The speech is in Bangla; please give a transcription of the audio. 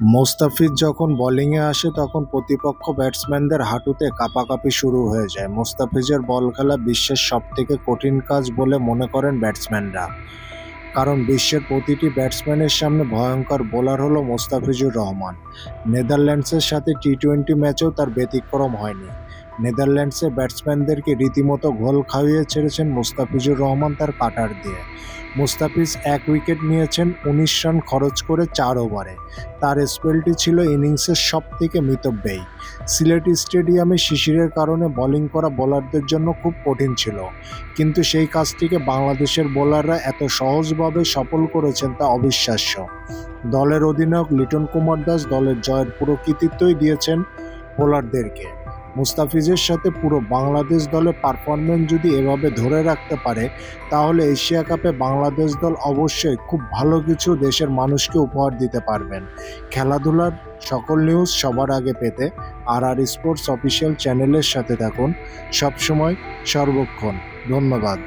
মোস্তাফিজ যখন বলিংয়ে আসে, তখন প্রতিপক্ষ ব্যাটসম্যানদের হাঁটুতে কাপাকাপি শুরু হয়ে যায়। মোস্তাফিজের বল খেলা বিশ্বের সবথেকে কঠিন কাজ বলে মনে করেন ব্যাটসম্যানরা কারণ বিশ্বের প্রতিটি ব্যাটসম্যানের সামনে ভয়ঙ্কর বোলার হলো মোস্তাফিজুর রহমান। নেদারল্যান্ডসের সাথে টি টোয়েন্টি ম্যাচেও তার ব্যতিক্রম হয়নি। নেদারল্যান্ডসের ব্যাটসম্যানদেরকে রীতিমতো ঘোল খাইয়ে ছেড়েছেন মুস্তাফিজুর রহমান তার কাটার দিয়ে। মুস্তাফিজ এক উইকেট নিয়েছেন, উনিশ রান খরচ করে চার ওভারে। তার স্পেলটি ছিল ইনিংসের সব থেকে মিতব্যয়ী। সিলেট স্টেডিয়ামে শিশিরের কারণে বোলিং করা বোলারদের জন্য খুব কঠিন ছিল। কিন্তু সেই কাজটিকে বাংলাদেশের বোলাররা এত সহজভাবে সফল করেছেন তা অবিশ্বাস্য। দলের অধিনায়ক লিটন কুমার দাস দলের জয়ের পুরো কৃতিত্বই দিয়েছেন বোলারদেরকে। মুস্তাফিজের সাথে পুরো বাংলাদেশ দলের পারফরমেন্স যদি এভাবে ধরে রাখতে পারে, তাহলে এশিয়া কাপে বাংলাদেশ দল অবশ্যই খুব ভালো কিছু দেশের মানুষকে উপহার দিতে পারবেন। খেলাধুলার সকল নিউজ সবার আগে পেতে আর আর স্পোর্টস অফিসিয়াল চ্যানেলের সাথে থাকুন। সবসময় সর্বক্ষণ। ধন্যবাদ।